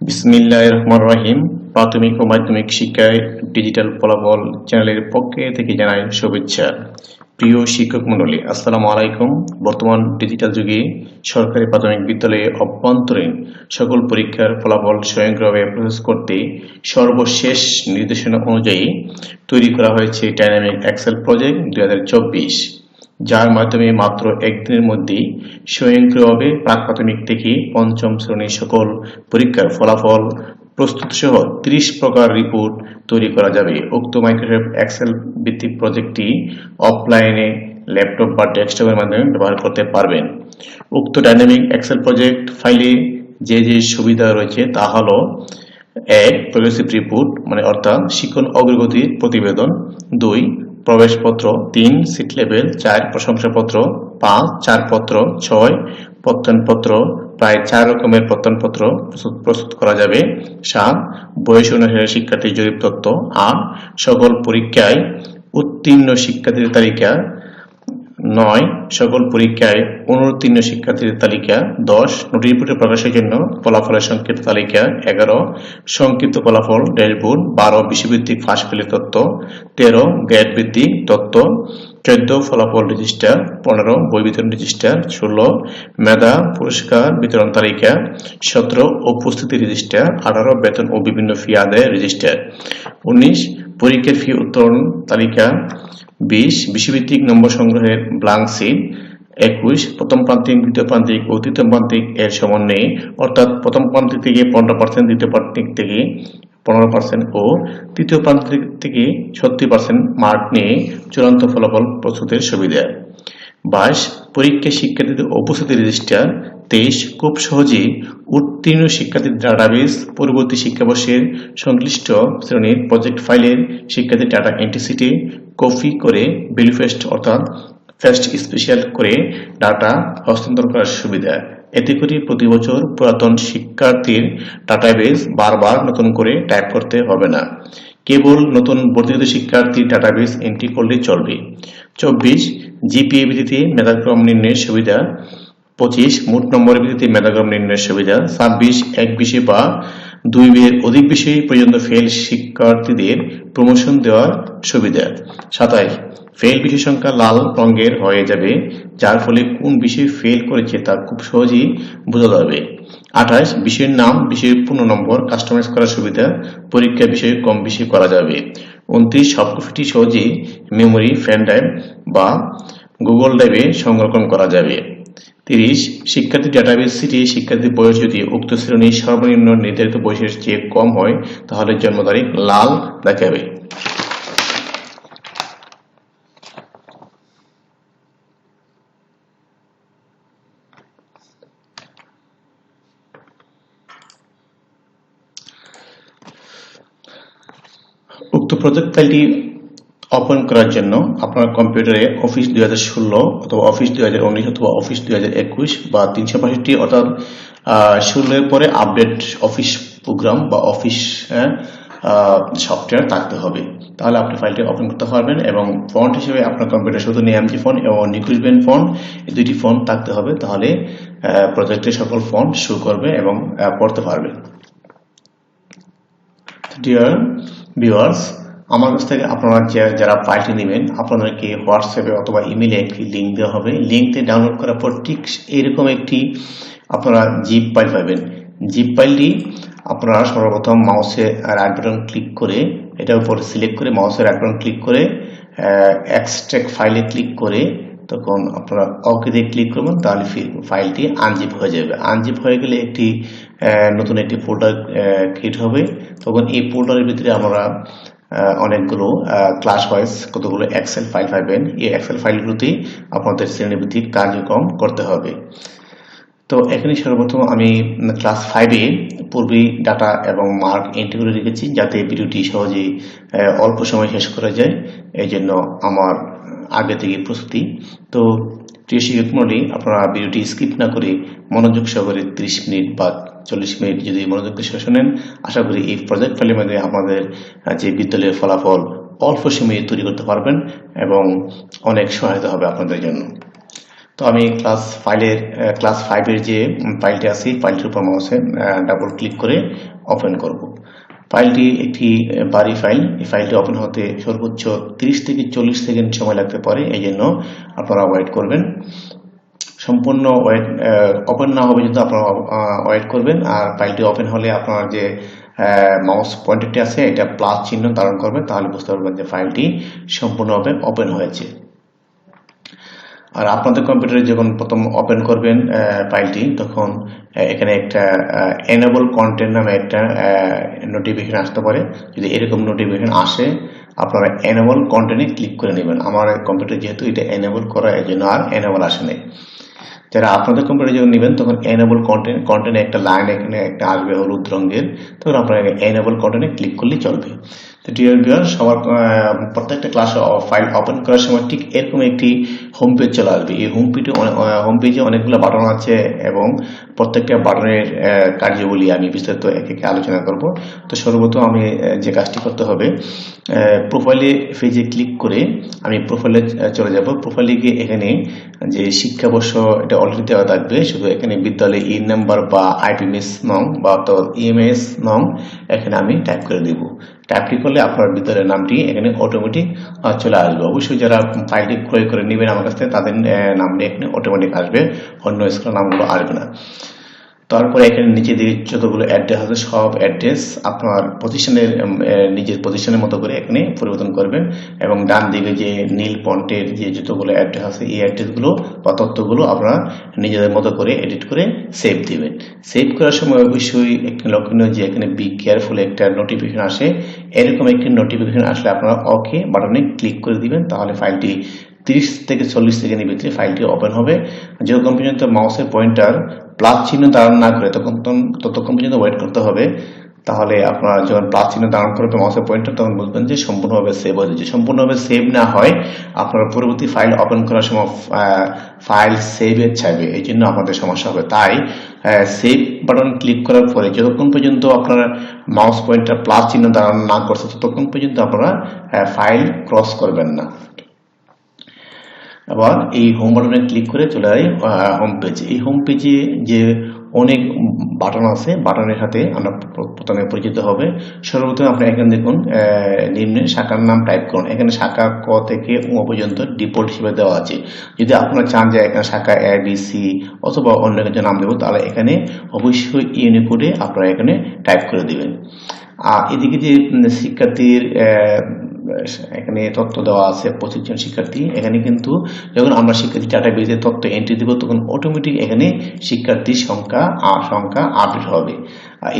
বিসমিল্লাহ রহমান রহিম প্রাথমিক ও মাধ্যমিক শিক্ষায় ডিজিটাল ফলাফল চ্যানেলের পক্ষে থেকে জানাই শুভেচ্ছা। প্রিয় শিক্ষক মণ্ডলী, আসসালামু আলাইকুম। বর্তমান ডিজিটাল যুগে সরকারি প্রাথমিক বিদ্যালয়ে অভ্যন্তরীণ সকল পরীক্ষার ফলাফল স্বয়ংক্রিয়ভাবে প্রসেস করতে সর্বশেষ নির্দেশনা অনুযায়ী তৈরি করা হয়েছে ডাইনামিক এক্সেল প্রজেক্ট দুই হাজার চব্বিশ। যার মাধ্যমে মাত্র একদিনের মধ্যেই স্বয়ংক্রিয়ভাবে প্রাক প্রাথমিক থেকে পঞ্চম শ্রেণির সকল পরীক্ষার ফলাফল প্রস্তুত সহ ত্রিশ প্রকার রিপোর্ট তৈরি করা যাবে। উক্ত মাইক্রোসফট এক্সেল ভিত্তিক প্রজেক্টটি অফলাইনে ল্যাপটপ বা ডেস্কটপের মাধ্যমে ব্যবহার করতে পারবেন। উক্ত ডাইনামিক এক্সেল প্রজেক্ট ফাইলে যে যে সুবিধা রয়েছে তা হলো এক প্রগ্রেসিভ রিপোর্ট মানে অর্থাৎ শিক্ষণ অগ্রগতির প্রতিবেদন। দুই প্রবেশপত্র তিন সিট লেভেল চার, প্রশংসাপত্র পাঁচ, চারপত্র ছয়, পত্তনপত্র, প্রায় চার রকমের পত্তনপত্র প্রস্তুত করা যাবে। সাত, বয়স অনুসারে শিক্ষার্থীর জরিপ তত্ত্ব আট, সকল পরীক্ষায় উত্তীর্ণ শিক্ষার্থীর তালিকা নয়, সকল পরীক্ষায় অনুত্তীর্ণ শিক্ষার্থীদের তালিকা, দশ, নোটিশ বোর্ডে প্রকাশের জন্য ফলাফলের সংক্ষিপ্ত তালিকা, এগারো, সংক্ষিপ্ত ফলাফল, ড্যাশবোর্ড, বারো, বিশ্বভিত্তিক ফাঁস ফেলের তত্ত্ব তেরো গ্যাট ভিত্তিক তত্ত্ব চোদ্দ, ফলাফল রেজিস্টার, পনেরো, বই বিতরণ রেজিস্টার, ষোলো, মেধা, পুরস্কার বিতরণ তালিকা, সতেরো, উপস্থিতি রেজিস্টার, আঠারো, বেতন ও বিভিন্ন ফি আদায় রেজিস্টার, উনিশ পরীক্ষার ফি উত্তরণ তালিকা, বিশ, বিশ্বভিত্তিক নম্বর সংগ্রহের ব্লাঙ্ক সিট একুশ, প্রথম প্রান্তিক, দ্বিতীয় প্রান্তিক ও তৃতীয় প্রান্তিক এর সমন্বয়ে, অর্থাৎ প্রথম প্রান্তিক থেকে পনেরো পার্সেন্ট দ্বিতীয় প্রান্তিক থেকে পনেরো পার্সেন্ট ও তৃতীয় প্রান্তিক থেকে ছত্রিশ পার্সেন্ট মার্ক নিয়ে চূড়ান্ত ফলাফল প্রস্তুতের সুবিধা। বাইশ পরীক্ষা শিক্ষার্থীদের উপস্থিতি রেজিস্টার। তেইশ, খুব সহজেই উত্তীর্ণ শিক্ষার্থীর ডাটাবেস পরবর্তী শিক্ষাবর্ষের সংশ্লিষ্ট শ্রেণির প্রজেক্ট ফাইলের শিক্ষার্থীর ডাটা এন্টিসিটি কপি করে বেলিফেস্ট অর্থাৎ ফেস্ট স্পেশাল করে ডাটা হস্তান্তর করার সুবিধা। এতে করে প্রতি বছর পুরাতন শিক্ষার্থীর ডাটাবেস বারবার নতুন করে টাইপ করতে হবে না। কেবল নতুন বর্ধিত শিক্ষার্থী ডাটাবেস এন্ট্রি করলে চলবে। চব্বিশ জিপিএ ভিত্তিতে মেধাক্রম নির্ণয়ের সুবিধা। পঁচিশ, মোট নম্বরের ভিত্তিতে মেধাক্রম নির্ণয়ের সুবিধা। ছাব্বিশ, এক বিষয় বা দুই বিয়ের অধিক বিষয় পর্যন্ত ফেল শিক্ষার্থীদের প্রমোশন দেওয়ার সুবিধা। সাতাইশ ফেল বিষয় সংখ্যা লাল রঙের হয়ে যাবে, যার ফলে কোন বিষয় ফেল করেছে তা খুব সহজেই বোঝা যাবে। আঠাশ, বিষয়ের নাম, বিষয়ের পূর্ণ নম্বর, কাস্টমাইজ করার সুবিধা পরীক্ষা বিষয়ে কম বেশি করা যাবে। উনত্রিশ সবকপিটি সহজেই মেমোরি ফ্যান ড্রাইভ বা গুগল ড্রাইভে সংরক্ষণ করা যাবে। তিরিশ, শিক্ষার্থী ডাটাবেস সিটি শিক্ষার্থীর বয়স যদি উক্ত শ্রেণির সর্বনিম্ন নির্ধারিত বয়সের চেয়ে কম হয়, তাহলে জন্ম তারিখ লাল দেখাবে। উক্ত প্রজেক্ট ফাইলটি ওপেন করার জন্য আপনার কম্পিউটারে অফিস দুই হাজার ষোলো অথবা অফিস দুই হাজার উনিশ অথবা অফিস দুই হাজার একুশ বা তিনশো পঁয়ষট্টি অর্থাৎ ষোলোর পরে আপডেট অফিস প্রোগ্রাম বা অফিস সফটওয়্যার থাকতে হবে। তাহলে আপনি ফাইলটি ওপেন করতে পারবেন এবং ফন্ট হিসেবে আপনার কম্পিউটার শুধু নিয়ামজি ফোন এবং নিকুজ বেন ফোন এই দুইটি ফোন থাকতে হবে। তাহলে প্রজেক্টের সকল ফন্ট শো করবে এবং পড়তে পারবে। ডিয়ার ভিউয়ার্স আমার কাছ থেকে আপনারা যারা ফাইলটি নেবেন, আপনাদেরকে হোয়াটসঅ্যাপে অথবা ইমেলে একটি লিঙ্ক দেওয়া হবে। লিঙ্কটি ডাউনলোড করার পর ঠিক এরকম একটি আপনারা জিপ ফাইল পাবেন। জিপ ফাইলটি আপনারা সর্বপ্রথম মাউসে রাইট বাটন ক্লিক করে, এটার উপরে সিলেক্ট করে মাউসের রাইট বাটন ক্লিক করে এক্সট্রাক্ট ফাইলে ক্লিক করে, তখন আপনারা দিয়ে ক্লিক করবেন, তাহলে ফাইলটি আনজিপ হয়ে যাবে। আনজিপ হয়ে গেলে একটি নতুন একটি ফোল্ডার ক্রিয়েট হবে। তখন এই ফোল্ডারের ভিতরে আমরা অনেকগুলো ক্লাস ওয়াইজ কতগুলো এক্সেল ফাইল পাবেন এই এক্সেল ফাইলগুলোতেই আপনাদের শ্রেণীভিত্তিক কার্যক্রম করতে হবে। তো এখানে সর্বপ্রথম আমি ক্লাস ফাইভে পূর্বেই ডাটা এবং মার্ক এন্ট্রি করে রেখেছি, যাতে ভিডিওটি সহজেই অল্প সময় শেষ করা যায়। এই জন্য আমার আগে থেকে প্রস্তুতি। তো প্রিয় শিক্ষক আপনারা ভিডিওটি স্কিপ না করে মনোযোগ সহকারে ত্রিশ মিনিট বা চল্লিশ মিনিট যদি মনোযোগ দিয়ে শোনেন, আশা করি এই প্রজেক্ট ফাইলের মধ্যে আমাদের যে বিদ্যালয়ের ফলাফল অল্প সময়ে তৈরি করতে পারবেন এবং অনেক সহায়তা হবে আপনাদের জন্য। তো আমি ক্লাস ফাইলের ক্লাস ফাইভের যে ফাইলটি আছে ফাইলটির উপর মাউসে ডাবল ক্লিক করে ওপেন করব। ফাইলটি একটি বাড়ি ফাইল এই ফাইলটি ওপেন হতে সর্বোচ্চ 30 থেকে চল্লিশ সেকেন্ড সময় লাগতে পারে। এই জন্য আপনারা ওয়েট করবেন। সম্পূর্ণ ওয়েট ওপেন না হবে যদি আপনারা ওয়েট করবেন, আর ফাইলটি ওপেন হলে আপনার যে মাউস পয়েন্টারটি আছে, এটা প্লাস চিহ্ন ধারণ করবে, তাহলে বুঝতে পারবেন যে ফাইলটি সম্পূর্ণভাবে ওপেন হয়েছে। আর আপনাদের কম্পিউটারে যখন প্রথম ওপেন করবেন ফাইলটি তখন এখানে একটা এনেবল কন্টেন্ট নামে একটা নোটিফিকেশন আসতে পারে। যদি এরকম নোটিফিকেশন আসে আপনারা এনেবল কন্টেন্টে ক্লিক করে নেবেন। আমার কম্পিউটার যেহেতু এটা এনেবল করা এই জন্য আর এনেবল আসে নাই। যারা আপনাদের কম্পিউটার যখন নেবেন, তখন এনেবল কন্টেন্ট কন্টেন্টে একটা লাইন এখানে একটা আসবে হলুদ রঙের। তখন আপনারা এনেবল কন্টেন্টে ক্লিক করলেই চলবে। তো ডিয়ার ভিউয়ার সবার প্রত্যেকটা ক্লাস ফাইল ওপেন করার সময় ঠিক এরকম একটি হোম পেজ চলে আসবে। এই হোম পেজে হোম পেজে অনেকগুলো বাটন আছে এবং প্রত্যেকটা বাটনের কার্যগুলি আমি বিস্তারিত এক একে আলোচনা করব। তো সর্বপ্রথম আমি যে কাজটি করতে হবে প্রোফাইলে পেজে ক্লিক করে আমি প্রোফাইলে চলে যাব। প্রোফাইলে গিয়ে এখানে যে শিক্ষাবর্ষ, এটা অলরেডি দেওয়া থাকবে। শুধু এখানে বিদ্যালয়ে ই নাম্বার বা আইপিএমএস নং বা তো ইএমএস নং এখানে আমি টাইপ করে দেব। টাইপটি করলে আপনার ভিতরে নামটি এখানে অটোমেটিক চলে আসবে। অবশ্যই যারা ফাইলটি ক্রয় করে নেবেন আমার কাছ থেকে, তাদের নামটি এখানে অটোমেটিক আসবে। অন্য স্কুলের নামগুলো আসবে না। তারপরে এখানে নিচে দিকে যতগুলো অ্যাড্রেস আছে, সব অ্যাড্রেস আপনার প্রতিষ্ঠানের নিজের প্রতিষ্ঠানের মতো করে এখানে পরিবর্তন করবেন এবং ডান দিকে যে নীল পন্টের যে যতগুলো অ্যাড্রেস আছে, এই অ্যাড্রেসগুলো বা তথ্যগুলো আপনারা নিজেদের মতো করে এডিট করে সেভ দিবেন। সেভ করার সময় অবশ্যই একটি লক্ষণীয় যে এখানে বি কেয়ারফুল একটা নোটিফিকেশন আসে। এরকম একটি নোটিফিকেশন আসলে আপনারা ওকে বাটনে ক্লিক করে দিবেন, তাহলে ফাইলটি তিরিশ থেকে চল্লিশ সেকেন্ডের ভিতরে ফাইলটি ওপেন হবে। যেরকম পর্যন্ত মাউসের পয়েন্টার প্লাস চিহ্ন ধারণ না করে তখন ততক্ষণ পর্যন্ত ওয়েট করতে হবে। তাহলে আপনার যখন প্লাস চিহ্ন ধারণ করবে মাউসের পয়েন্টার তখন বুঝবেন যে সম্পূর্ণভাবে সেভ হয়ে যাচ্ছে। সম্পূর্ণভাবে সেভ না হয়, আপনার পরবর্তী ফাইল ওপেন করার সময় ফাইল সেভের চাইবে। এই জন্য আমাদের সমস্যা হবে। তাই সেভ বাটন ক্লিক করার পরে যতক্ষণ পর্যন্ত আপনার মাউস পয়েন্টার প্লাস চিহ্ন ধারণ না করছে, ততক্ষণ পর্যন্ত আপনারা ফাইল ক্রস করবেন না। আবার এই হোম বাটনে ক্লিক করে চলে যায় হোম পেজ এই হোম পেজে যে অনেক বাটন আছে বাটনের সাথে আমরা প্রথমে পরিচিত হবে। সর্বপ্রথম আপনি এখানে দেখুন নিম্নে শাখার নাম টাইপ করুন। এখানে শাখা ক থেকে ও পর্যন্ত ডিফল্ট হিসেবে দেওয়া আছে। যদি আপনারা চান যে এখানে শাখা এ বি সি অথবা অন্য কিছু নাম দেবো, তাহলে এখানে অবশ্যই ইউনিকোডে আপনারা এখানে টাইপ করে দেবেন। আর এদিকে যে শিক্ষার্থীর এখানে তথ্য দেওয়া আছে পঁচিশ জন শিক্ষার্থী। এখানে কিন্তু যখন আমরা শিক্ষার্থী ডাটাবেজে তথ্য এন্ট্রি দেবো, তখন অটোমেটিক এখানে শিক্ষার্থীর সংখ্যা সংখ্যা আপডেট হবে।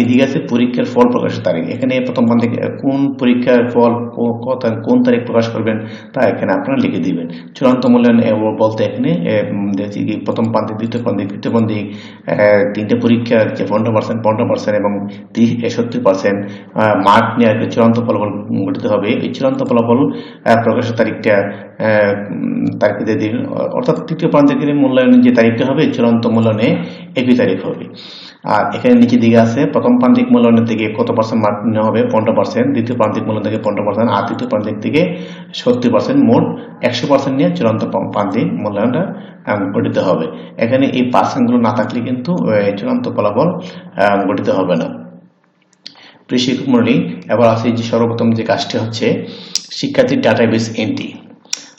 এদিকে আছে পরীক্ষার ফল প্রকাশের তারিখ। এখানে প্রথম থেকে, কোন পরীক্ষার ফল কোন তারিখ প্রকাশ করবেন তা এখানে আপনারা লিখে দিবেন। চূড়ান্ত মূল্যায়ন বলতে এখানে দেখছি প্রথম প্রান্তিক দ্বিতীয় প্রান্তিক তৃতীয় প্রান্তিক তিনটে পরীক্ষার যে পনেরো পার্সেন্ট পনেরো পার্সেন্ট এবং সত্তর পার্সেন্ট মার্ক নিয়ে চূড়ান্ত ফলাফল গঠিত হবে, এই চূড়ান্ত ফলাফল প্রকাশের তারিখটা তারিখে দিয়ে দিন। অর্থাৎ তৃতীয় প্রান্তিকের মূল্যায়নের যে তারিখটা হবে চূড়ান্ত মূল্যায়নে একই তারিখ হবে। আর এখানে নিচে দিকে আছে প্রথম প্রান্তিক মূল্যায়নের থেকে কত পার্সেন্ট মার্ক নেওয়া হবে? পনেরো পার্সেন্ট দ্বিতীয় প্রান্তিক মূল্যায়ন থেকে পনেরো পার্সেন্ট আর তৃতীয় প্রান্তিক থেকে সত্তর পার্সেন্ট মোট একশো পার্সেন্ট নিয়ে চূড়ান্ত প্রান্তিক মূল্যায়নটা গঠিত হবে। এখানে এই পার্সেন্টগুলো না থাকলে কিন্তু চূড়ান্ত ফলাফল গঠিত হবে না। প্রিয় শিক্ষক মন্ডলী, এবার আছে যে সর্বপ্রথম যে কাজটি হচ্ছে শিক্ষার্থীর ডাটাবেস এন্ট্রি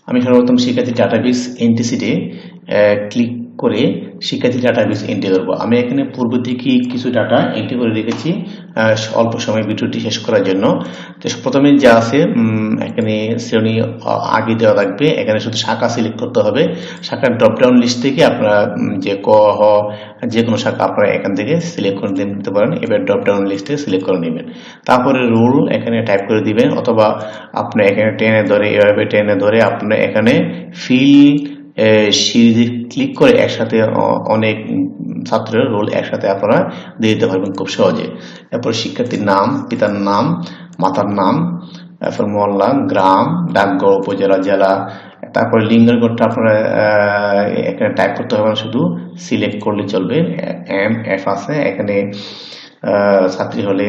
আমি সর্বপ্রথম শিক্ষার্থীর ডাটাবেস এন্ট্রি সিটে ক্লিক করে শিক্ষার্থী ডাটাবেস এন্ট্রি করব আমি এখানে পূর্ব থেকে কিছু ডাটা এন্ট্রি করে রেখেছি অল্প সময় ভিডিওটি শেষ করার জন্য। তো প্রথমে যা আছে এখানে শ্রেণি আগে দেওয়া থাকবে। এখানে শুধু শাখা সিলেক্ট করতে হবে। শাখার ড্রপডাউন লিস্ট থেকে আপনারা যে ক, হ, যে কোনো শাখা আপনারা এখান থেকে সিলেক্ট করে নিতে পারেন। এবার ড্রপডাউন লিস্টে সিলেক্ট করে নেবেন। তারপরে রুল এখানে টাইপ করে দিবেন, অথবা আপনি এখানে টেনে ধরে, এভাবে টেনে ধরে আপনি এখানে ফিল সিরিজে ক্লিক করে একসাথে অনেক ছাত্রের রোল একসাথে আপনারা দিয়ে দিতে পারবেন খুব সহজে। এরপর শিক্ষার্থীর নাম, পিতার নাম, মাতার নাম, এরপর মহল্লা, গ্রাম, ডাকঘর, উপজেলা, জেলা। তারপরে লিঙ্গের কোডটা আপনারা এখানে টাইপ করতে হবে শুধু সিলেক্ট করলে চলবে। এম এফ আছে, এখানে ছাত্রী হলে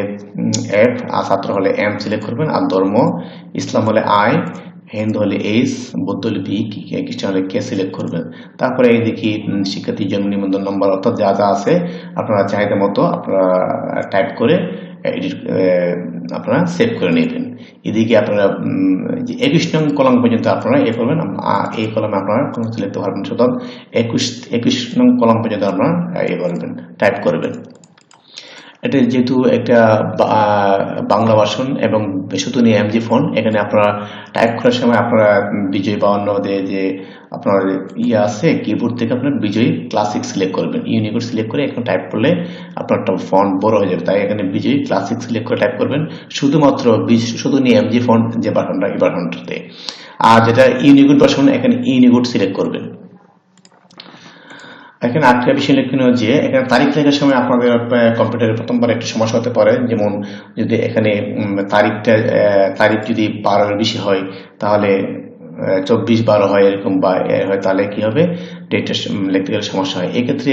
এফ আর ছাত্র হলে এম সিলেক্ট করবেন। আর ধর্ম, ইসলাম হলে আই হিন্দু হলে এইস বৌদ্ধ হলে বি খ্রিস্টান হলে কে সিলেক্ট করবেন তারপরে এইদিকে উম, শিক্ষার্থী জন্ম নিবন্ধন নম্বর অর্থাৎ যা যা আছে আপনারা চাহিদা মতো আপনারা টাইপ করে এডিট আপনারা সেভ করে নেবেন। এদিকে আপনারা যে একুশ নং কলাম পর্যন্ত আপনারা এ করবেন এই কলমে আপনারা কোনো সিলেক্ট পারবেন সুতরাং একুশ একুশ নং কলাম পর্যন্ত আপনারা এ করবেন টাইপ করবেন। এটা যেহেতু একটা বাংলা ভার্সন এবং শুধু নিয়ে এমজি ফোন, এখানে আপনারা টাইপ করার সময় আপনারা বিজয় বাউন্ন যে আপনার ইয়ে আছে কিবোর্ড থেকে আপনার বিজয় ক্লাসিক সিলেক্ট করবেন। ইউনিকোড সিলেক্ট করে এখানে টাইপ করলে আপনার ফন্ট বড় হয়ে যাবে। তাই এখানে বিজয় ক্লাসিক সিলেক্ট করে টাইপ করবেন। শুধুমাত্র শুধু নিয়ে এমজি ফোন যে বাটনটা এই বাটনটাতে আর যেটা ইউনিকোড ভার্সন এখানে ইউনিকোড সিলেক্ট করবেন। এখানে আরেকটা বিষয় লক্ষণীয় যে, এখানে তারিখ লেখার সময় আপনাদের কম্পিউটারে প্রথমবার একটা সমস্যা হতে পারে। যেমন যদি এখানে তারিখটা তারিখ যদি বারোর বেশি হয়, তাহলে চব্বিশ বারো হয় এরকম বা হয়, তাহলে কি হবে? ডেটটা লিখতে গেলে সমস্যা হয়। এক্ষেত্রে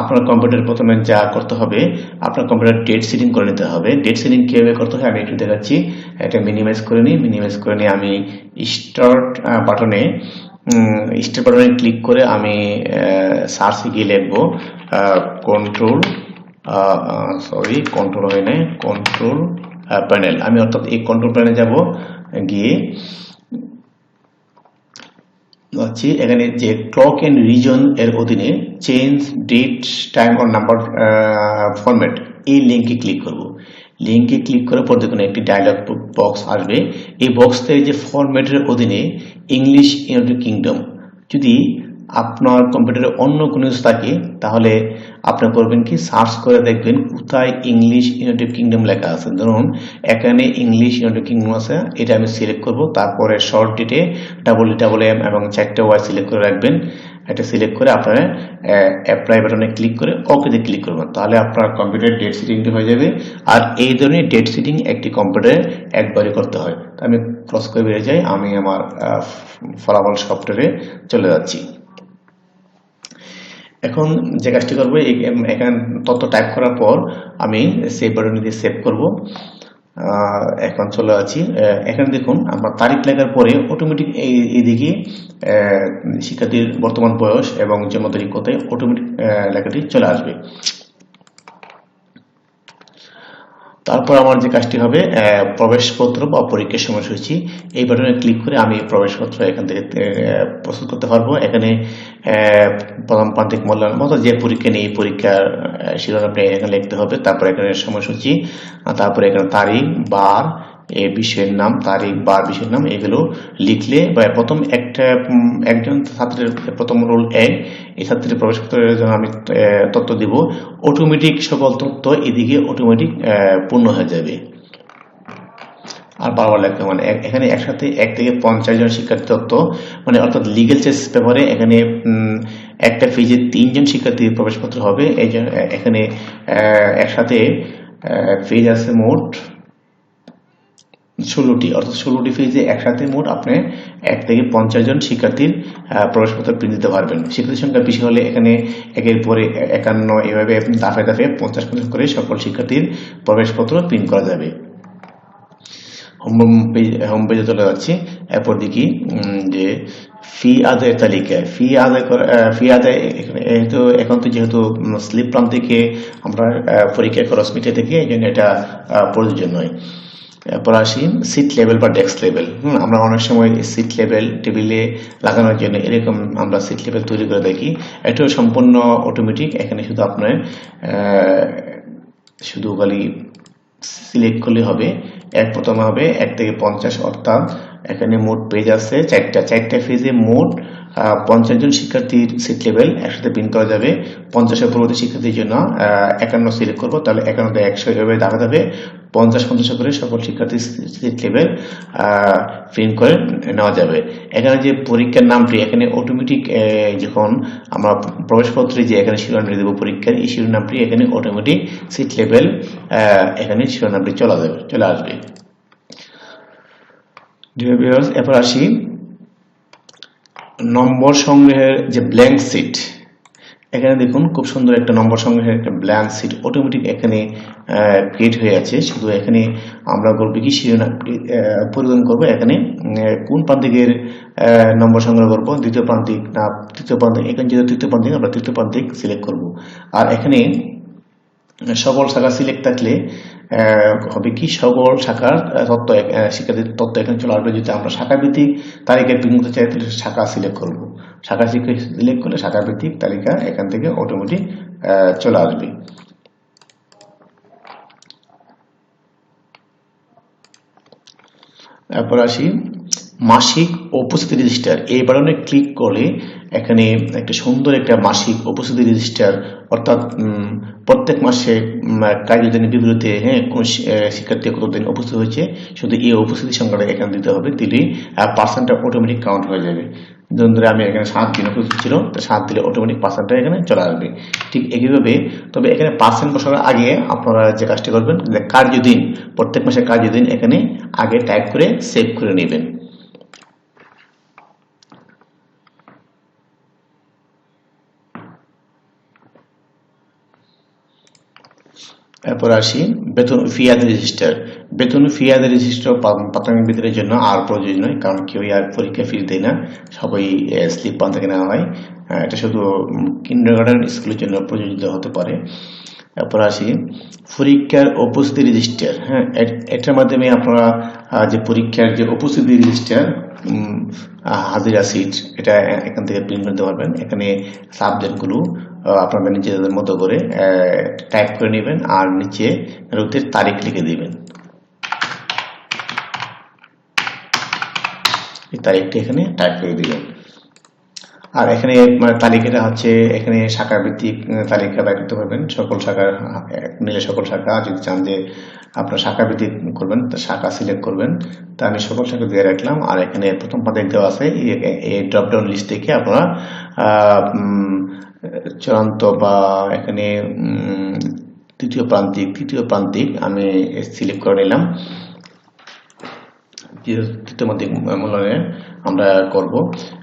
আপনার কম্পিউটার প্রথমে যা করতে হবে, আপনার কম্পিউটার ডেট সেটিং করে নিতে হবে। ডেট সেটিং কীভাবে করতে হয়, আমি একটু দেখাচ্ছি। এটা মিনিমাইজ করে নিই মিনিমাইজ করে নিয়ে আমি স্টার্ট বাটনে স্টার বাটনে ক্লিক করে আমি সার্চে গিয়ে লিখব কন্ট্রোল সরি কন্ট্রোল হয় নাই কন্ট্রোল প্যানেল আমি অর্থাৎ এই কন্ট্রোল প্যানেলে যাব, গিয়ে হচ্ছে এখানে যে ক্লক এন্ড রিজন এর অধীনে change date time or number format এই লিঙ্কে ক্লিক করব। লিঙ্কে ক্লিক করার পর দেখুন একটি ডায়লগ বক্স আসবে। এই বক্স থেকে যে ফরম্যাটের অধীনে ইংলিশ ইউনাইটেড কিংডম যদি আপনার কম্পিউটারে অন্য কোনো কিছু থাকে, তাহলে আপনি করবেন কি? সার্চ করে দেখবেন কোথায় ইংলিশ ইউনাইটেড কিংডম লেখা আছে। ধরুন, এখানে ইংলিশ ইউনাইটেড কিংডম আছে, এটা আমি সিলেক্ট করব। তারপরে শর্ট ডেটে ডাবল ডাবল এম এবং চারটে ওয়াই সিলেক্ট করে রাখবেন। এটা সিলেক্ট করে আপনারা অ্যাপ্লাই বাটনে ক্লিক করে ওকেতে ক্লিক করবেন। তাহলে আপনার কম্পিউটার ডেট সিটিংটি হয়ে যাবে। আর এই ধরনের ডেট সিটিং একটি কম্পিউটারে একবারই করতে হয়। আমি ক্রস করে বেরিয়ে যাই, আমি আমার ফলাফল সফটওয়্যারে চলে যাচ্ছি। এখন যে কাজটি করব এখানে তথ্য টাইপ করার পর আমি সেভ বাটনে দিয়ে সেভ করব। এখন চলে আছি। এখানে দেখুন আমরা তারিখ লেখার পরে অটোমেটিক এইদিকে আহ, শিক্ষার্থীর বর্তমান বয়স এবং জন্ম তারিখ কোথায় অটোমেটিক লেখাটি চলে আসবে। তারপর আমার যে কাজটি হবে প্রবেশপত্র বা পরীক্ষার সময়সূচি, এই বাটনে ক্লিক করে আমি প্রবেশপত্র এখান থেকে প্রস্তুত করতে পারব। এখানে প্রথম প্রান্তিক মূল্যায়ন মতো যে পরীক্ষা নেই পরীক্ষার শিরোনামটা এখানে লিখতে হবে। তারপর এখানে সময়সূচি তারপরে এখানে তারিখ, বার এই বিষয়ের নাম, তারিখ বার বিষয়ের নাম এগুলো লিখলে বা প্রথম একটা একজন ছাত্রের প্রথম রোল এক এই ছাত্রের প্রবেশপত্রের জন্য আমি তথ্য দিব অটোমেটিক সকল তথ্য এদিকে অটোমেটিক পূর্ণ হয়ে যাবে আর বারবার হবে। মানে এখানে একসাথে এক থেকে পঞ্চাশ জন শিক্ষার্থী তত্ত্ব মানে অর্থাৎ লিগেল চেস পেপারে এখানে একটা ফিজে তিনজন শিক্ষার্থীর প্রবেশপত্র হবে, এই এখানে একসাথে ফিজ আছে মোট ষোলোটি, অর্থাৎ ষোলোটি ফেজে একসাথে মোট আপনি এক থেকে পঞ্চাশ জন শিক্ষার্থীর প্রবেশপত্র প্রিন্ট দিতে পারবেন। শিক্ষার্থীর সংখ্যা বেশি হলে এখানে একের পরে একান্ন এভাবে দাফে দাফে পঞ্চাশ পঞ্চাশ করে সকল শিক্ষার্থীর প্রবেশপত্র প্রিন্ট করা যাবে। হোম পেজ হোম পেজে চলে যাচ্ছি। এরপর দেখি যে ফি আদায়ের তালিকায় ফি আদায় করা ফি আদায় যেহেতু এখন তো যেহেতু স্লিপ প্রান্তিকে আমরা পরীক্ষা খরচ মিটে থেকে, এই জন্য এটা প্রযোজ্য নয়। এরপর আসি সিট লেভেল বা ডেস্ক লেভেল আমরা অনেক সময় সিট লেভেল টেবিলে লাগানোর জন্য এরকম আমরা সিট লেভেল তৈরি করে দেখি এটাও সম্পূর্ণ অটোমেটিক এখানে শুধু আপনার শুধু খালি সিলেক্ট করলে হবে। এক প্রথমে হবে এক থেকে পঞ্চাশ অর্থাৎ এখানে মোট পেজ আছে চারটা। চারটা পেজে মোট পঞ্চাশ জন শিক্ষার্থীর সিট লেভেল একসাথে প্রিন্ট করা যাবে। পঞ্চাশের পরবর্তী শিক্ষার্থীর জন্য একান্ন সিলেক্ট করব। তাহলে একান্ন একশো এভাবে দেখা যাবে পঞ্চাশ পঞ্চাশ করে সকল শিক্ষার্থীর সিট লেভেল প্রিন্ট করে নেওয়া যাবে। এখানে যে পরীক্ষার নামটি, এখানে অটোমেটিক যখন আমরা প্রবেশপত্রে যে এখানে শিরোনাম দেবো পরীক্ষার, এই শিরোনামটি এখানে অটোমেটিক সিট লেভেল এখানে শিরোনামটি চলে যাবে, চলে আসবে। এরপর আসি নম্বর সংগ্রহের যে ব্ল্যাঙ্ক সিট এখানে দেখুন খুব সুন্দর একটা নম্বর সংগ্রহের একটা ব্ল্যাঙ্ক সিট অটোমেটিক এখানে ক্রিয়েট হয়ে আছে। শুধু এখানে আমরা করব কি শিরোনাম পরিবর্তন করব। এখানে কোন প্রান্তিকের নম্বর সংগ্রহ করব? দ্বিতীয় প্রান্তিক, না, তৃতীয় প্রান্তিক, এখানে যেহেতু তৃতীয় প্রান্তিক, আমরা তৃতীয় প্রান্তিক সিলেক্ট করব। আর এখানে, সকল শাখা সিলেক্ট থাকলে হবে কি? সকল শাখার এক- শিক্ষার্থীর তথ্য এখানে চলে আসবে যদি আমরা শাখা ভিত্তিক তালিকা প্রিন্ট চাই তাহলে শাখা সিলেক্ট করব। শাখা সিলেক্ট করলে শাখা ভিত্তিক তালিকা এখান থেকে অটোমেটিক চলে আসবে। তারপর আসি, মাসিক উপস্থিতি রেজিস্টার এই বাটনে ক্লিক করলে এখানে একটা সুন্দর একটা মাসিক উপস্থিতি রেজিস্টার অর্থাৎ প্রত্যেক মাসে উম, কার্যদিনের বিবৃতিতে হ্যাঁ কোন শিক্ষার্থী কতদিন উপস্থিত হয়েছে শুধু এই উপস্থিতি সংখ্যাটা এখানে দিতে হবে দিলে পার্সেন্টটা অটোমেটিক কাউন্ট হয়ে যাবে। ধরুন ধরে আমি এখানে সাত দিন উপস্থিত ছিল তো সাত দিলে অটোমেটিক পার্সেন্টটা এখানে চলে আসবে। ঠিক একইভাবে তবে এখানে পার্সেন্ট বসার আগে আপনারা যে কাজটি করবেন যে কার্যদিন প্রত্যেক মাসের কার্যদিন এখানে আগে টাইপ করে সেভ করে নেবেন। এরপর আসি, বেতন, ফিয়াদ রেজিস্টার বেতন, ফিয়াদ রেজিস্টার প্রাথমিক বিদ্যালয়ের জন্য আর প্রয়োজন নয় কারণ কেউ আর পরীক্ষা ফিস দেয় না। সবাই স্লিপ পান থেকে নেওয়া হয় এটা শুধু কিন্ডার গার্ডেন স্কুলের জন্য প্রযোজিত হতে পারে। এরপর আসি, পরীক্ষার উপস্থিতি রেজিস্টার হ্যাঁ এটার মাধ্যমে আপনারা যে পরীক্ষার যে উপস্থিতি রেজিস্টার হাজিরা সিট এটা এখান থেকে প্রিন্ট করতে পারবেন। এখানে সাবজেক্টগুলো আপনারা নিজেদের মতো করে টাইপ করে নেবেন আর নিচে রুতের তারিখ লিখে দিবেন। এই তারিখটি এখানে টাইপ করে দিবেন। আর এখানে মানে তালিকাটা হচ্ছে, এখানে শাখা ভিত্তিক তালিকা বের করতে পারবেন। সকল শাখার নিলে সকল শাখা, যদি চান যে আপনার শাখা ভিত্তিক করবেন শাখা সিলেক্ট করবেন। তা আমি সকল শাখা দিয়ে রাখলাম। আর এখানে প্রথম পাতে দেওয়া আছে, এই- ড্রপডাউন লিস্ট থেকে আপনারা চূড়ান্ত বা এখানে তৃতীয় প্রান্তিক তৃতীয় প্রান্তিক আমি সিলেক্ট করে নিলাম। তৃতীয় প্রান্তিক মূল্যায়নে আমরা করব।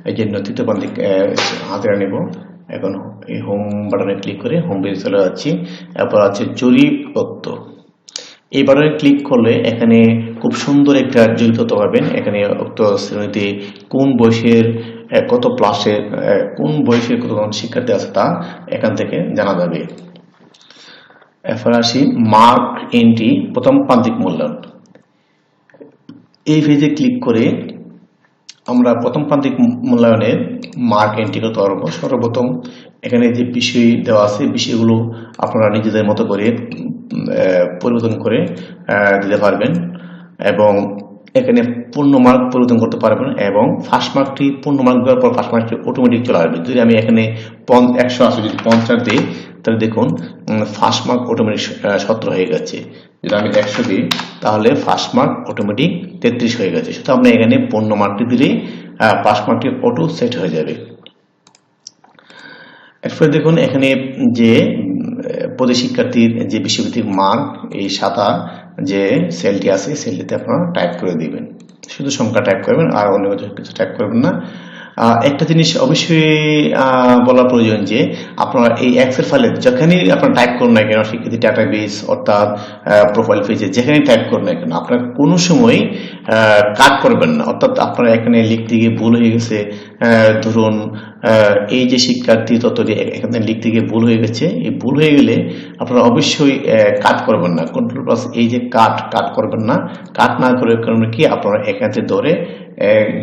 এই যে তৃতীয় প্রান্তিক হাজিরা নেব। এখন এই হোম বাটনে ক্লিক করে হোম পেজে চলে যাচ্ছি। এরপর আছে জরিপ তথ্য এই বাটনে ক্লিক করলে এখানে খুব সুন্দর একটা জড়িত পাবেন। এখানে উক্ত শ্রেণীতে কোন বয়সের কত আহ, কোন বয়সের কত কতজন শিক্ষার্থী আছে তা এখান থেকে জানা যাবে। এরপর আসি মার্ক এন্ট্রি প্রথম প্রান্তিক মূল্যায়ন। এই পেজে ক্লিক করে আমরা প্রথম প্রান্তিক মূল্যায়নের মার্ক এন্ট্রি করতে পারব সর্বপ্রথম এখানে যে বিষয় দেওয়া আছে, বিষয়গুলো আপনারা নিজেদের মতো করে পরিবর্তন করে দিতে পারবেন এবং এখানে পূর্ণ মার্ক পরিবর্তন করতে পারবেন এবং ফার্স্ট মার্কটি পূর্ণ মার্ক দেওয়ার পর ফার্স্ট মার্কটি অটোমেটিক চলে আসবে। যদি আমি এখানে একশো আশি, যদি পঞ্চাশ দিই, তাহলে দেখুন ফার্স্ট মার্ক অটোমেটিক সতেরো হয়ে গেছে। যদি আমি একশো দিই, তাহলে ফার্স্ট মার্ক অটোমেটিক তেত্রিশ হয়ে গেছে। শুধু আপনি এখানে পূর্ণ মার্কটি দিলেই পাস মার্কটি অটো সেট হয়ে যাবে। এরপরে দেখুন, এখানে যে প্রতি শিক্ষার্থীর যে বিশ্বভিত্তিক মার্ক এই সাদা যে সেলটি আছে সেলটিতে আপনারা টাইপ করে দিবেন। শুধু সংখ্যা টাইপ করবেন, আর অন্য কিছু টাইপ করবেন না। একটা জিনিস অবশ্যই বলা প্রয়োজন যে, আপনারা এই এক্সেল ফাইলে যেখানেই আপনার টাইপ করুন না কেন শিক্ষার্থী ডাটাবেস অর্থাৎ প্রোফাইল পেজে যেখানে টাইপ করুন না কেন, আপনার কোনো সময় কাট করবেন না। অর্থাৎ আপনারা এখানে লিখতে গিয়ে ভুল হয়ে গেছে ধরুন এই যে শিক্ষার্থী ততটি এখানে লিখতে গিয়ে ভুল হয়ে গেছে, এই ভুল হয়ে গেলে আপনারা অবশ্যই কাট করবেন না। কন্ট্রোল প্লাস এই যে কাট কাট করবেন না। কাট না করে কারণে কি, আপনারা এখান ধরে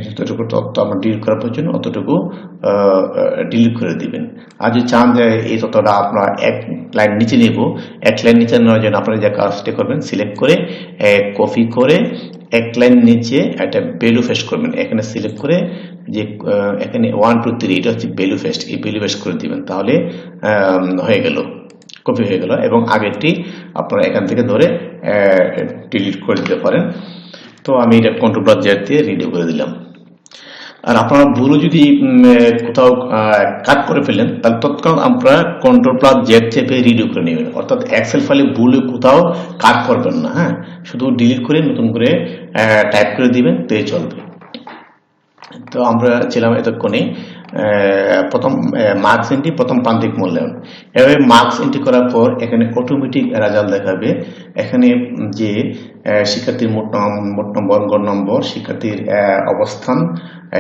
যতটুকু তথ্য আমার ডিলিট করার প্রয়োজন অতটুকু ডিলিট করে দিবেন। আর যদি চান যে এই তথ্যটা আপনার এক লাইন নিচে নেব, এক লাইন নিচে নেওয়ার জন্য আপনারা যে কাজটি করবেন সিলেক্ট করে কপি করে এক লাইন নিচে একটা ভ্যালু ফেস্ট করবেন। এখানে সিলেক্ট করে যে এখানে ওয়ান টু থ্রি এটা হচ্ছে ভ্যালু ফেস্ট এই ভ্যালু ফেস্ট করে দিবেন তাহলে হয়ে গেল কপি হয়ে গেল। এবং আগেরটি আপনারা এখান থেকে ধরে ডিলিট করে দিতে পারেন। তো আমি এটা কন্ট্রোল জেড দিয়ে রিডিও করে দিলাম। আর আপনারা ভুলও যদি কোথাও কাট করে ফেলেন, তাহলে তৎক্ষণাৎ আমরা কন্ট্রোল প্লাস জেড চেপে রিডিও করে নেবেন। অর্থাৎ এক্সেল ফাইলে ভুলে কোথাও কাট করবেন না হ্যাঁ? শুধু ডিলিট করে নতুন করে টাইপ করে দিবেন পেয়ে চলবে। তো আমরা ছিলাম এতক্ষণে প্রথম মার্কস এন্ট্রি প্রথম প্রান্তিক মূল্যায়ন। এভাবে মার্কস এন্ট্রি করার পর এখানে অটোমেটিক রেজাল্ট দেখাবে। এখানে যে শিক্ষার্থীর মোট মোট নম্বর, গড় নম্বর, শিক্ষার্থীর অবস্থান,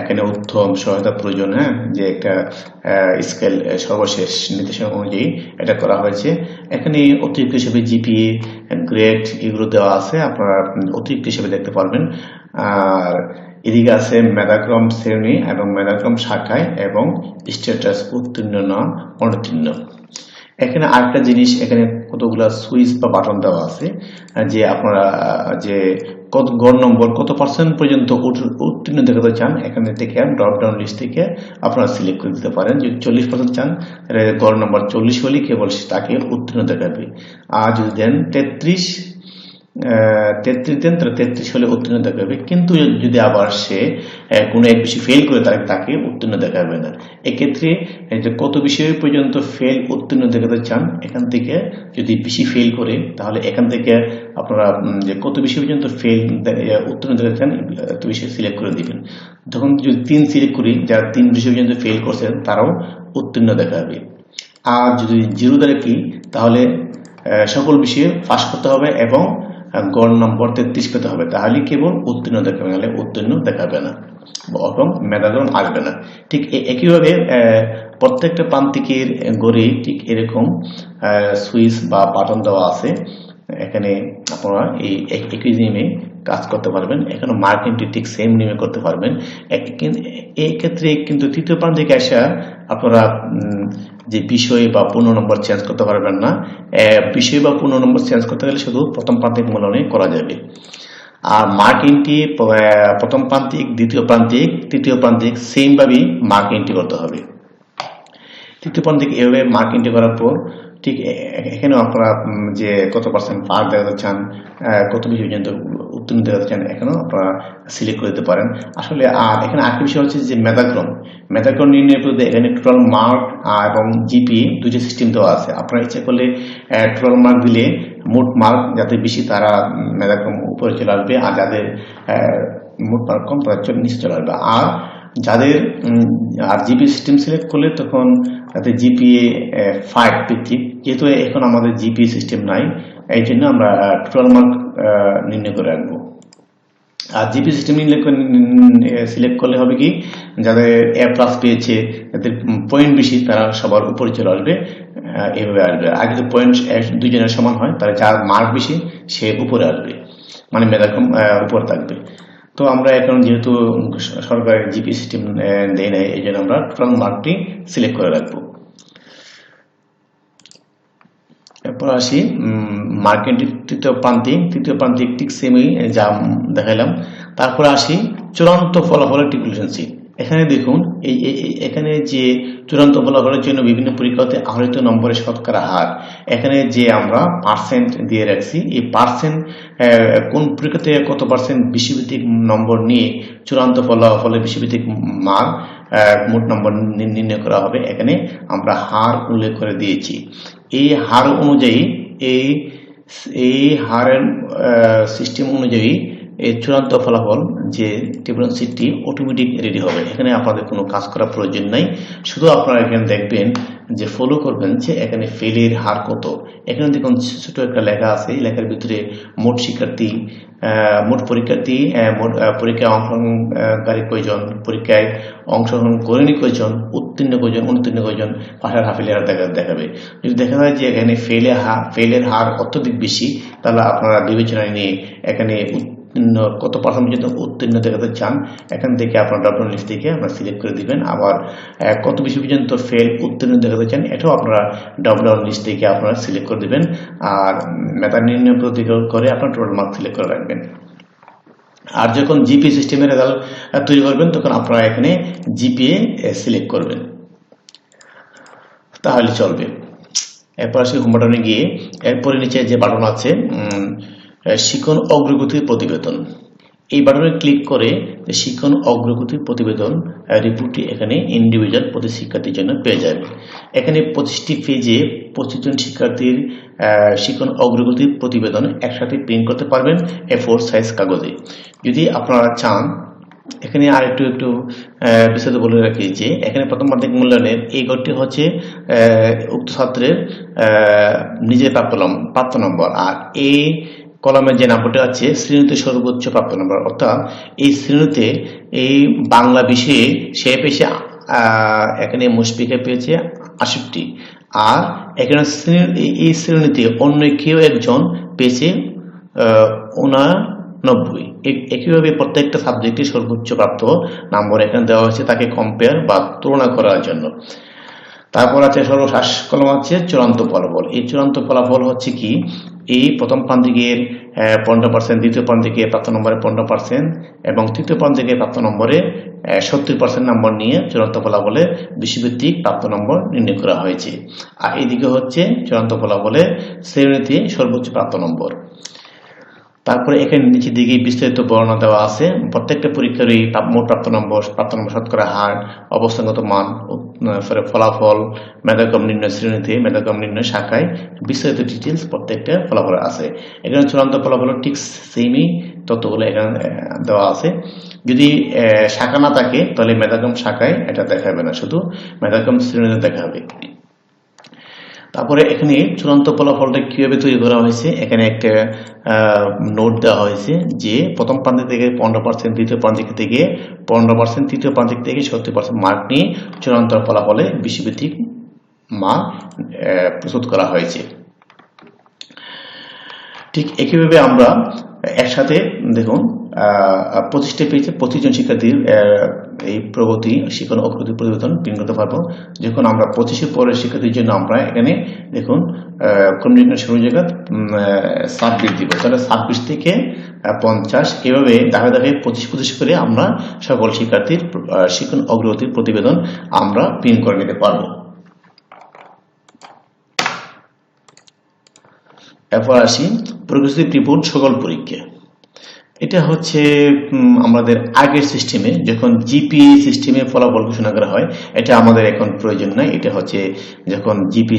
এখানে উত্তম সহায়তা প্রয়োজন হ্যাঁ? যে একটা স্কেল সর্বশেষ নির্দেশনা অনুযায়ী এটা করা হয়েছে। এখানে অতিরিক্ত হিসেবে জিপিএ গ্রেড এগুলো দেওয়া আছে, আপনারা অতিরিক্ত হিসেবে দেখতে পারবেন। আর এদিকে আছে মেধাক্রম শ্রেণি এবং মেধাক্রম শাখায় এবং স্ট্যাটাস উত্তীর্ণ না অনুত্তীর্ণ। এখানে আরেকটা জিনিস, এখানে কতগুলা সুইচ বা বাটন দেওয়া আছে, যে আপনারা, যে কত গড় নম্বর, কত পার্সেন্ট পর্যন্ত উত্তীর্ণ দেখাতে চান, এখানে থেকে ড্রপ ডাউন লিস্ট থেকে আপনারা সিলেক্ট করে দিতে পারেন। যদি চল্লিশ পার্সেন্ট চান, তাহলে গড় নম্বর চল্লিশ হলে কেবল তাকে উত্তীর্ণ দেখাবে। আর যদি দেন তেত্রিশ তেত্রিশ দেন, তাহলে তেত্রিশ হলে উত্তীর্ণ দেখাবে। কিন্তু যদি আবার সে কোনো এক বিষয় ফেল করে, তাহলে তাকে উত্তীর্ণ দেখাবে না। এক্ষেত্রে যে কত বিষয় পর্যন্ত ফেল উত্তীর্ণ দেখাতে চান, এখান থেকে যদি বেশি ফেল করে, তাহলে এখান থেকে আপনারা যে কত বিষয় পর্যন্ত ফেল উত্তীর্ণ দেখাতে চান এত বিষয় সিলেক্ট করে দিবেন। তখন যদি তিন সিলেক্ট করি, যারা তিন বিষয় পর্যন্ত ফেল করছেন, তারাও উত্তীর্ণ দেখাবে। আর যদি জিরো দ্বারা কি, তাহলে সকল বিষয়ে পাশ করতে হবে এবং গড় নম্বর তেত্রিশ পেতে হবে, তাহলে কেবল উত্তীর্ণ দেখাবে নাহলে উত্তীর্ণ দেখাবে না এবং মেধাগ্রহণ আসবে না। ঠিক একইভাবে প্রত্যেকটা প্রান্তিকের গড়ে ঠিক এরকম সুইচ বা বাটন দেওয়া আছে। এখানে আপনারা এই এক- একই নিয়মে কাজ করতে পারবেন। এখানে মার্কিংটি ঠিক সেম নিয়মে করতে পারবেন। এই ক্ষেত্রে কিন্তু তৃতীয় প্রান্তিকে আসা আপনারা যে বিষয় বা পূর্ণ নম্বর চেঞ্জ করতে পারবেন না। বিষয় বা পূর্ণ নম্বর চেঞ্জ করতে গেলে শুধু প্রথম প্রান্তিক মূল্যায়নে করা যাবে। আর মার্কিংটি প- প্রথম প্রান্তিক দ্বিতীয় প্রান্তিক তৃতীয় প্রান্তিক সেম ভাবেই মার্কিংটি করতে হবে। তৃতীয় প্রান্তিক এভাবে মার্কিংটি করার পর ঠিক এখানেও আপনারা যে কত পার্সেন্ট পার দেখাতে চান কত বিষয় পর্যন্ত উত্তীর্ণ দেখাতে চান, এখানেও আপনারা সিলেক্ট করে দিতে পারেন। আসলে আর এখানে আরেকটা বিষয় হচ্ছে যে মেধাক্রম। মেধাক্রম নির্ণয়ের পদ্ধতি এখানে টোটাল মার্ক এবং জিপি দুইটা সিস্টেম দেওয়া আছে, আপনারা ইচ্ছা করলে টোটাল মার্ক দিলে মোট মার্ক যাতে বেশি তারা মেধাক্রম উপরে চলে আসবে, আর যাদের মোট মার্ক কম, তারা নিচে চলে আসবে। আর যাদের আর জিপি সিস্টেম সিলেক্ট করলে তখন তাদের জিপিএ ফাইভ ভিত্তিক যেহেতু এখন আমাদের জিপিএ সিস্টেম নাই এই জন্য আমরা টোটাল মার্ক নির্ণয় করে রাখব। আর জিপি সিস্টেম সিলেক্ট করলে হবে কি যাদের এ প্লাস পেয়েছে যাদের পয়েন্ট বেশি তারা সবার উপরে চলে আসবে এভাবে আসবে। আর যদি পয়েন্ট দুজনের সমান হয় তাহলে যার মার্ক বেশি সে উপরে আসবে। মানে আহ, উপরে থাকবে। তো আমরা এখন যেহেতু সরকারের জিপি সিস্টেম দেয় নাই, এই জন্য আমরা টোটাল মার্কটি সিলেক্ট করে রাখব। এরপর আসি মার্কেট তৃতীয় প্রান্তিক তৃতীয় প্রান্তিক ঠিক সেমই যা দেখালাম তারপরে আসি চূড়ান্ত ফলাফলের টিকুলেশন এখানে দেখুন, এই এখানে যে চূড়ান্ত ফলাফলের জন্য বিভিন্ন পরীক্ষাতে আহরিত নম্বরের শতকরা হার, এখানে যে আমরা পার্সেন্ট দিয়ে রাখছি, এই পার্সেন্ট কোন পরীক্ষাতে কত পার্সেন্ট বিশ্বভিত্তিক নম্বর নিয়ে চূড়ান্ত ফলাফলে বিশ্বভিত্তিক মান মোট নম্বর নির্ণয় করা হবে, এখানে আমরা হার উল্লেখ করে দিয়েছি। এই হার অনুযায়ী, এই এই হারের সিস্টেম অনুযায়ী এই চূড়ান্ত ফলাফল যে টেবিল সিটটি অটোমেটিক রেডি হবে। এখানে আপনাদের কোনো কাজ করার প্রয়োজন নাই। শুধু আপনারা এখানে দেখবেন যে ফলো করবেন যে এখানে ফেলের হার কত। এখানে দেখুন ছোট একটা লেখা আছে। লেখার ভিতরে মোট শিক্ষার্থী মোট পরীক্ষার্থী মোট পরীক্ষায় অংশগ্রহণকারী কয়জন, পরীক্ষায় অংশগ্রহণ করেনি কয়জন, উত্তীর্ণ কয়জন, অনুত্তীর্ণ কয়জন, পাশের হাফিলের হার দেখা, দেখাবে। যদি দেখা যায় যে এখানে ফেলে হার ফেলের হার অত্যধিক বেশি, তাহলে আপনারা বিবেচনায় নিয়ে এখানে কত পার্সেন্ট পর্যন্ত উত্তীর্ণ দেখাতে চান, এখান থেকে আপনার ডবল লিস্ট থেকে আপনারা সিলেক্ট করে দিবেন। আবার কত বেশি পর্যন্ত ফেল উত্তীর্ণ দেখাতে চান, এটাও আপনারা ডবল লিস্ট থেকে আপনারা সিলেক্ট করে দিবেন। আর মেধা নির্ণয় পদ্ধতি করে আপনার টোটাল মার্ক সিলেক্ট করে রাখবেন। আর যখন জিপি সিস্টেমের রেজাল্ট তৈরি করবেন, তখন আপনারা এখানে জিপিএ সিলেক্ট করবেন। তাহলে চলবে। এরপর আসি হোম বাটনে গিয়ে, এরপরে নিচে যে বাটন আছে শিখন অগ্রগতির প্রতিবেদন। এই বাটনে ক্লিক করে শিখন অগ্রগতির প্রতিবেদন রিপোর্টটি এখানে ইন্ডিভিজুয়াল প্রতি শিক্ষার্থীর জন্য পেয়ে যাবে। এখানে পঁচিশটি পেজে পঁচিশ জন শিক্ষার্থীর শিখন অগ্রগতির প্রতিবেদন একসাথে প্রিন্ট করতে পারবেন এ ফোর সাইজ কাগজে। যদি আপনারা চান, এখানে আর একটু একটু বিস্তারিত বলে রাখি যে, এখানে প্রথম প্রান্তিক মূল্যায়নের এই গড়টি হচ্ছে উক্ত ছাত্রের নিজের প্রাপ্ত প্রাপ্ত নম্বর। আর এই কলমের যে নম্বরটা আছে, শ্রেণীতে সর্বোচ্চ প্রাপ্ত নম্বর। অর্থাৎ এই শ্রেণীতে এই বাংলা বিষয়ে সে পেয়েছে এখানে মুশফিকে পেয়েছে আষট্টি আর এখানে এই- শ্রেণীতে অন্য কেউ একজন পেয়েছে উনানব্বই। একইভাবে প্রত্যেকটা সাবজেক্টে সর্বোচ্চ প্রাপ্ত নম্বর এখানে দেওয়া হয়েছে তাকে কম্পেয়ার বা তুলনা করার জন্য। তারপর আছে সর্বশ্বাস কলম আছে চূড়ান্ত ফলাফল। এই চূড়ান্ত ফলাফল হচ্ছে কি? এই প্রথম প্রান্তিকের পনেরো পার্সেন্ট দ্বিতীয় প্রান্তিকে প্রাপ্ত নম্বরে পনেরো পার্সেন্ট এবং তৃতীয় প্রান্তিকে প্রাপ্ত নম্বরে সত্তর পার্সেন্ট নম্বর নিয়ে চূড়ান্ত ফলাফলে বিশ্বভিত্তিক প্রাপ্ত নম্বর নির্ণয় করা হয়েছে। আর এদিকে হচ্ছে চূড়ান্ত ফলাফলে শ্রেণীতে সর্বোচ্চ প্রাপ্ত নম্বর। তারপরে এখানে নিচের দিকে বিস্তারিত বর্ণনা দেওয়া আছে। প্রত্যেকটা পরীক্ষারই মোট প্রাপ্ত নম্বর প্রাপ্ত নম্বর শতকরা হার, অবস্থানগত মান ফলাফল, মেধাক্রম নির্ণয় শ্রেণীতে মেধাক্রম নির্ণয় শাখায় বিস্তারিত ডিটেলস প্রত্যেকটা ফলাফল আছে। এখানে চূড়ান্ত ফলাফল ঠিক সেমই তথ্যগুলো এখানে দেওয়া আছে। যদি শাখা না থাকে, তাহলে মেধাক্রম শাখায় এটা দেখাবে না। শুধু মেধাক্রম শ্রেণীতে দেখাবে তারপরে এখানে চূড়ান্ত ফলাফলটা কীভাবে তৈরি করা হয়েছে? এখানে একটা নোট দেওয়া হয়েছে যে প্রথম প্রান্তিক থেকে পনেরো পার্সেন্ট দ্বিতীয় প্রান্তিক থেকে পনেরো পার্সেন্ট তৃতীয় প্রান্তিক থেকে সত্তর পার্সেন্ট মার্ক নিয়ে চূড়ান্ত ফলাফলে বিশ্বভিত্তিক মা প্রস্তুত করা হয়েছে। ঠিক একইভাবে আমরা একসাথে দেখুন পঁচিশটা পেয়েছে পঁচিশ জন শিক্ষার্থীর এই প্রগতি, শিক্ষণ অগ্রগতি প্রতিবেদন প্রিন্ট করতে পারব। যখন আমরা পঁচিশের পরের শিক্ষার্থীর জন্য আমরা এখানে, দেখুন কমিউনিকেশন শুরু জায়গা ছাব্বিশ দিব তাহলে ছাব্বিশ থেকে পঞ্চাশ, এভাবে ধাপে ধাপে পঁচিশ পঁচিশ করে আমরা সকল শিক্ষার্থীর শিক্ষণ অগ্রগতির প্রতিবেদন আমরা প্রিন্ট করে নিতে পারব। এরপর আসি প্রগতি রিপোর্ট সকল পরীক্ষা এটা হচ্ছে আমাদের আগের সিস্টেমে যখন জিপি সিস্টেমে ফলাফল ঘোষণা করা হয়, এটা আমাদের এখন প্রয়োজন নাই। এটা হচ্ছে যখন জিপি